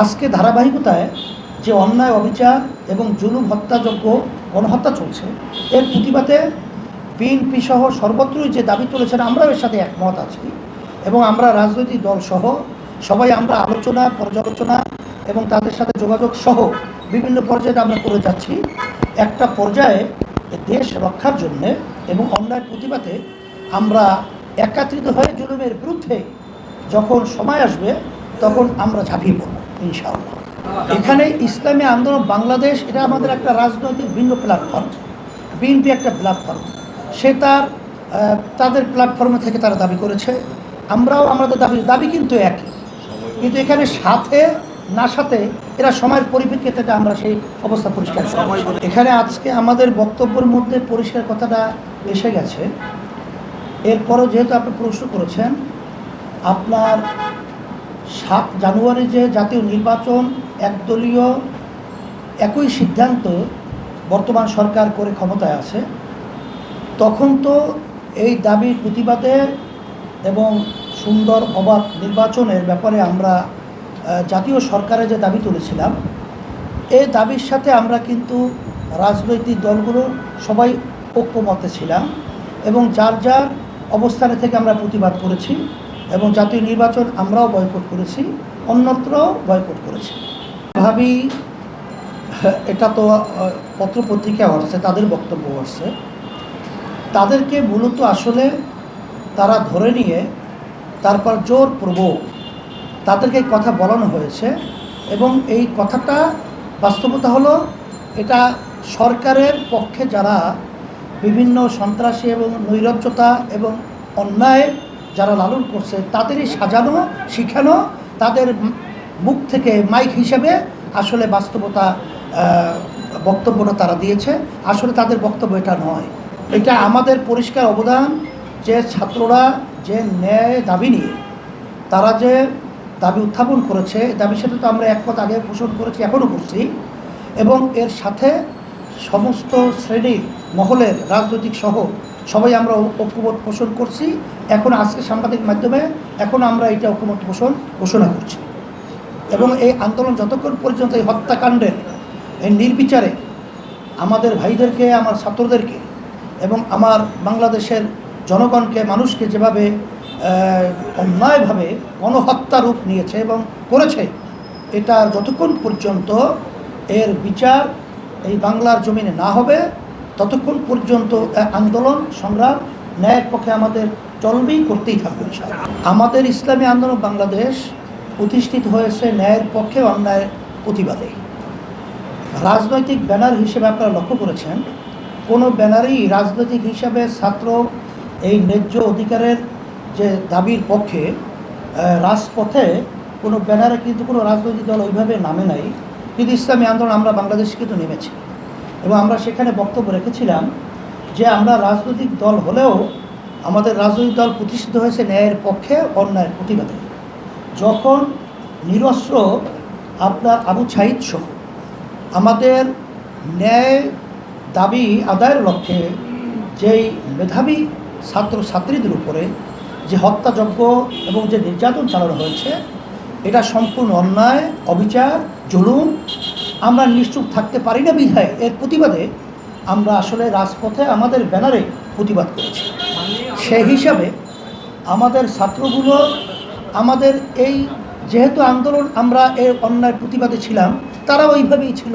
আজকে ধারাবাহিকতায় যে অন্যায়, অবিচার এবং জুলুম হত্যাযোগ্য গণহত্যা চলছে, এর প্রতিবাদে বিএনপি সহ সর্বত্রই যে দাবি তুলেছেন, আমরাও এর সাথে একমত আছি এবং আমরা রাজনৈতিক দল সহ সবাই আমরা আলোচনা, পর্যালোচনা এবং তাদের সাথে যোগাযোগ সহ বিভিন্ন পর্যায়ে আমরা করে যাচ্ছি। একটা পর্যায়ে দেশ রক্ষার জন্যে এবং অন্যায় প্রতিবাদে আমরা একাত্রিত হয়ে জুলুমের বিরুদ্ধে যখন সময় আসবে, তখন আমরা ঝাঁপিয়ে পড়ব। ইনশাআল্লাহ। এখানে ইসলামী আন্দোলন, বাংলাদেশ, এটা আমাদের একটা রাজনৈতিক ভিন্ন প্ল্যাটফর্ম বিএনপি একটা প্ল্যাটফর্ম সে তার তাদের প্ল্যাটফর্মে থেকে তারা দাবি করেছে। আমরাও আমাদের দাবি দাবি কিন্তু একই। কিন্তু এখানে সাথে, না সাথে, এরা সময়ের পরিপ্রেক্ষিতে আমরা সেই অবস্থা পরিষ্কার এখানে আজকে আমাদের বক্তব্যের মধ্যে পরিষ্কার কথাটা এসে গেছে। এরপরও যেহেতু আপনি প্রশ্ন করেছেন, আপনার সাত জানুয়ারি যে জাতীয় নির্বাচন, একদলীয় একই সিদ্ধান্ত বর্তমান সরকার করে ক্ষমতায় আছে, তখন তো এই দাবির প্রতিবাদে এবং সুন্দর অবাধ নির্বাচনের ব্যাপারে আমরা জাতীয় সরকারে যে দাবি তুলেছিলাম এই দাবির সাথে আমরা কিন্তু রাজনৈতিক দলগুলো সবাই ঐক্যমতে ছিলাম এবং যার যার অবস্থানে থেকে আমরা প্রতিবাদ করেছি। এবং জাতীয় নির্বাচন আমরাও বয়কট করেছি, অন্যত্রও বয়কট করেছি। ভাবি, এটা তো পত্রপত্রিকা আসছে, তাদের বক্তব্য আসছে। তাদেরকে মূলত আসলে তারা ধরে নিয়ে, তারপর জোর প্রবোক, তাদেরকে কথা বলানো হয়েছে এবং এই কথাটা বাস্তবতা হলো, এটা সরকারের পক্ষে যারা বিভিন্ন সন্ত্রাসী এবং নৈরাজ্যতা এবং অন্যায় যারা লালন করছে, তাদেরই সাজানো, শিখানো, তাদের মুখ থেকে মাইক হিসেবে আসলে বাস্তবতা বক্তব্যটা তারা দিয়েছে। আসলে তাদের বক্তব্য এটা নয়। এটা আমাদের পরিষ্কার অবদান যে ছাত্ররা যে ন্যায় দাবি নিয়ে, তারা যে দাবি উত্থাপন করেছে দাবির সাথে তো আমরা একমত আগে পোষণ করেছি, এখনও করছি। এবং এর সাথে সমস্ত শ্রেণির, মহলের, রাজনৈতিক সহ সবাই আমরা ঐক্যমত পোষণ করছি। এখন আজকে সাংবাদিক মাধ্যমে এখন আমরা এটা ঐক্যমত পোষণ ঘোষণা করছি। এবং এই আন্দোলন যতক্ষণ পর্যন্ত এই হত্যাকাণ্ডের, এই নির্বিচারে আমাদের ভাইদেরকে, আমার ছাত্রদেরকে এবং আমার বাংলাদেশের জনগণকে, মানুষকে যেভাবে অন্যায়ভাবে গণহত্যা রূপ নিয়েছে এবং করেছে, এটা যতক্ষণ পর্যন্ত এর বিচার এই বাংলার জমিনে না হবে ততক্ষণ পর্যন্ত আন্দোলন, সংগ্রাম, ন্যায়ের পক্ষে আমাদের চলবেই করতেই থাকবে আমাদের ইসলামী আন্দোলন বাংলাদেশ প্রতিষ্ঠিত হয়েছে ন্যায়ের পক্ষে অন্যায়ের প্রতিবাদে। রাজনৈতিক ব্যানার হিসেবে আপনারা লক্ষ্য করেছেন, কোনো ব্যানারই রাজনৈতিক হিসাবে ছাত্র এই ন্যায্য অধিকারের যে দাবির পক্ষে রাজপথে কোনো ব্যানারে কিন্তু কোনো রাজনৈতিক দল ওইভাবে নামে নাই। কিন্তু ইসলামী আন্দোলন আমরা বাংলাদেশ কিন্তু নেমেছি। এবং আমরা সেখানে বক্তব্য রেখেছিলাম যে আমরা রাজনৈতিক দল হলেও আমাদের রাজনৈতিক দল প্রতিষ্ঠিত হয়েছে ন্যায়ের পক্ষে, অন্যায়ের প্রতিবাদে। যখন নিরস্ত্র আপনার আবু ছাইদ সহ আমাদের ন্যায় দাবি আদায়ের লক্ষ্যে যেই মেধাবী ছাত্র ছাত্রীদের উপরে যে হত্যাযজ্ঞ এবং যে নির্যাতন চালানো হয়েছে, এটা সম্পূর্ণ অন্যায়, অবিচার, জুলুম আমরা নিশ্চুপ থাকতে পারি না বিধায়। এর প্রতিবাদে আমরা আসলে রাজপথে আমাদের ব্যানারে প্রতিবাদ করেছি। সেই হিসাবে আমাদের ছাত্রগুলো, আমাদের এই যেহেতু আন্দোলন, আমরা এর অন্যায় প্রতিবাদে ছিলাম তারা ওইভাবেই ছিল।